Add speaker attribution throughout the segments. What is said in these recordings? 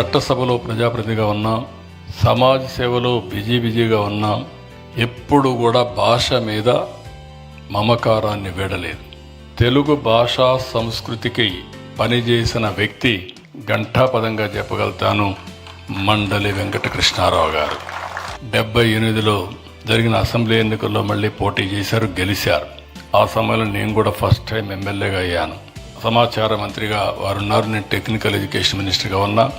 Speaker 1: చట్టసభలో ప్రజాప్రతినిధిగా ఉన్నా సమాజ సేవలో బిజీ బిజీగా ఉన్నా ఎప్పుడు కూడా భాష మీద మమకారాన్ని వీడలేదు. తెలుగు భాషా సంస్కృతికి పనిచేసిన వ్యక్తి ఘంటాపదంగా చెప్పగలుగుతాను మండలి వెంకటకృష్ణారావు గారు. డెబ్బై ఎనిమిదిలో జరిగిన అసెంబ్లీ ఎన్నికల్లో మళ్ళీ పోటీ చేశారు గెలిచారు. ఆ సమయంలో నేను కూడా ఫస్ట్ టైం ఎమ్మెల్యేగా అయ్యాను. సమాచార మంత్రిగా వారున్నారు. నేను టెక్నికల్ ఎడ్యుకేషన్ మినిస్టర్గా ఉన్నా.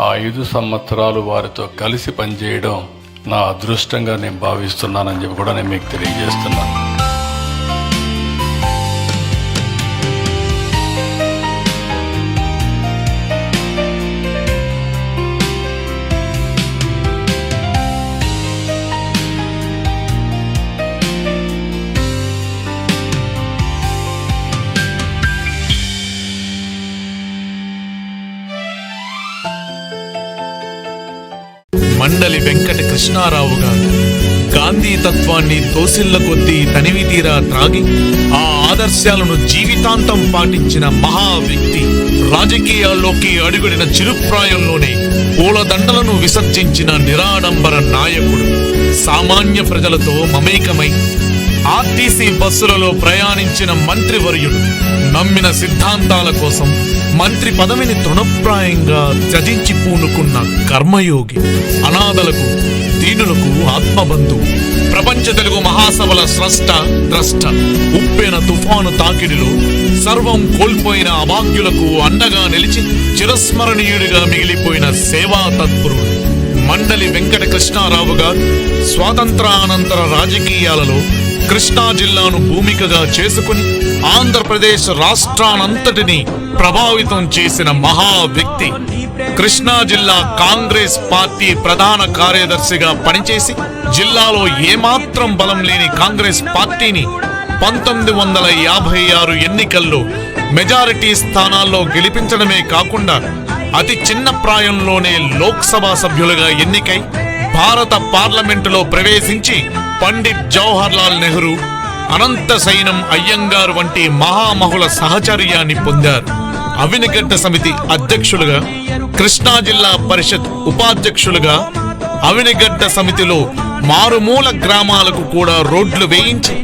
Speaker 1: ఆ ఐదు సంవత్సరాలు వారితో కలిసి పనిచేయడం నా అదృష్టంగా నేను భావిస్తున్నానని చెప్పి కూడా నేను మీకు తెలియజేస్తున్నాను.
Speaker 2: మండలి వెంకట కృష్ణారావు గారు. గాంధీ తత్వాన్ని తోసిల్ల కొద్దీ తనివి తీరా త్రాగి ఆ ఆదర్శాలను జీవితాంతం పాటించిన మహా వ్యక్తి రాజకీయాల్లోకి అడుగుడిన చిరుప్రాయంలోనే పూలదండలను విసర్జించిన నిరాడంబర నాయకుడు సామాన్య ప్రజలతో మమేకమై ఆర్టీసీ బస్సులలో ప్రయాణించిన మంత్రివర్యుడు నమ్మిన సిద్ధాంతాల కోసం మంత్రి పదవిని తృణప్రాయంగా త్యజించి పూనుకున్న కర్మయోగి అనాథలకు దీనులకు ఆత్మబంధు ప్రపంచ తెలుగు మహాసభల స్రష్ట ద్రష్ట ఉప్పెన తుఫాను తాకిడిలో సర్వం కోల్పోయిన అభాగ్యులకు అండగా నిలిచి చిరస్మరణీయుడిగా మిగిలిపోయిన సేవా తత్పరుడు మండలి వెంకట కృష్ణారావు గారు స్వాతంత్రానంతర రాజకీయాలలో కృష్ణా జిల్లాను భూమికగా చేసుకుని ఆంధ్రప్రదేశ్ రాష్ట్రానంతటిని ప్రభావితం చేసిన మహా వ్యక్తి. కృష్ణా జిల్లా కాంగ్రెస్ పార్టీ ప్రధాన కార్యదర్శిగా పనిచేసి జిల్లాలో ఏమాత్రం బలం లేని కాంగ్రెస్ పార్టీని పంతొమ్మిది వందల యాభై ఆరు ఎన్నికల్లో మెజారిటీ స్థానాల్లో గెలిపించడమే కాకుండా అతి చిన్న ప్రాయంలోనే లోక్సభ సభ్యులుగా ఎన్నికై భారత పార్లమెంటులో ప్రవేశించి పండిట్ జవహర్ లాల్ నెహ్రూ అనంత సైనం అయ్యంగారు వంటి మహామహుల సహచర్యాన్ని పొందారు. అవినిగడ్డ సమితి అధ్యక్షులుగా కృష్ణా జిల్లా పరిషత్ ఉపాధ్యక్షులుగా అవినిగడ్డ సమితిలో మారుమూల గ్రామాలకు కూడా రోడ్లు వేయించి